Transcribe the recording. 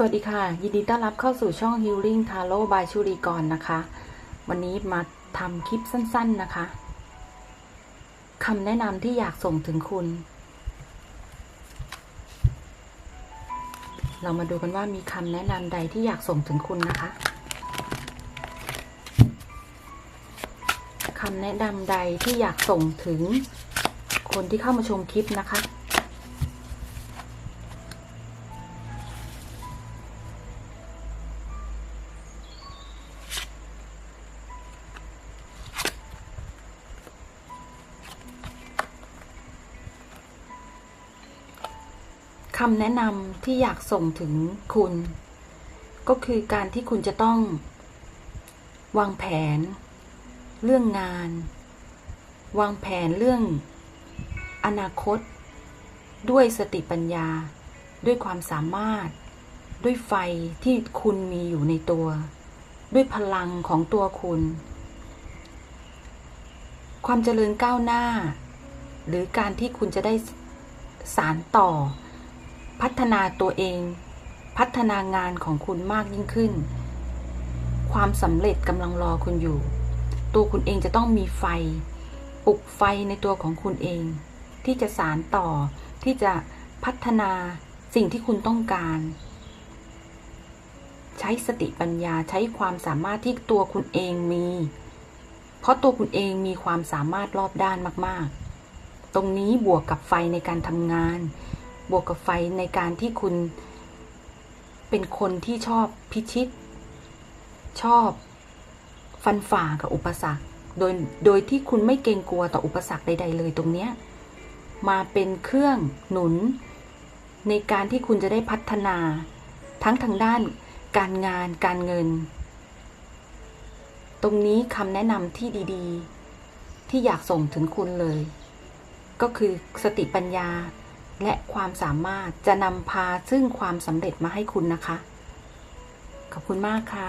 สวัสดีค่ะ ยินดีต้อนรับเข้าสู่ช่อง Healing Tarot by ชุรีกรนะคะ วันนี้มาทำคลิปสั้น ๆนะคะคำแนะนำที่อยากส่งถึงคุณ เรามาดูกันว่ามีคำแนะนำใดที่อยากส่งถึงคุณนะคะคำแนะนำใดที่อยากส่งถึงคนที่เข้ามาชมคลิปนะคะ คำแนะนำที่อยากส่งถึงคุณ ก็คือการที่คุณจะต้อง วางแผน เรื่องงาน วางแผนเรื่อง อนาคต ด้วยสติปัญญา ด้วยความสามารถ ด้วยไฟที่คุณมีอยู่ในตัว ด้วยพลังของตัวคุณ ความเจริญก้าวหน้า หรือการที่คุณจะได้สารต่อ พัฒนาตัวเอง พัฒนางานของคุณมากยิ่งขึ้น ความสำเร็จกำลังรอคุณอยู่ ตัวคุณเองจะต้องมีไฟ ปลุกไฟในตัวของคุณเอง ที่จะสารต่อที่จะพัฒนาสิ่งที่คุณต้องการ ใช้สติปัญญาใช้ความสามารถที่ตัวคุณเองมี เพราะตัวคุณเองมีความสามารถรอบด้านมาก ๆ ตรงนี้บวกกับไฟในการทำงาน บวกกับไฟในการที่คุณ เป็นคนที่ชอบพิชิต ชอบฟันฝ่ากับอุปสรรค โดยโดยที่คุณไม่เกรงกลัวต่ออุปสรรคใด ๆ เลยตรงเนี้ยมาเป็นเครื่องหนุน ในการที่คุณจะได้พัฒนา ทั้งทางด้านการงานการเงิน ตรงนี้คำแนะนำที่ดี ๆ ที่อยากส่งถึงคุณเลย ก็คือสติปัญญา และความสามารถจะนำพาซึ่งความสำเร็จมาให้คุณนะคะ ขอบคุณมากค่ะ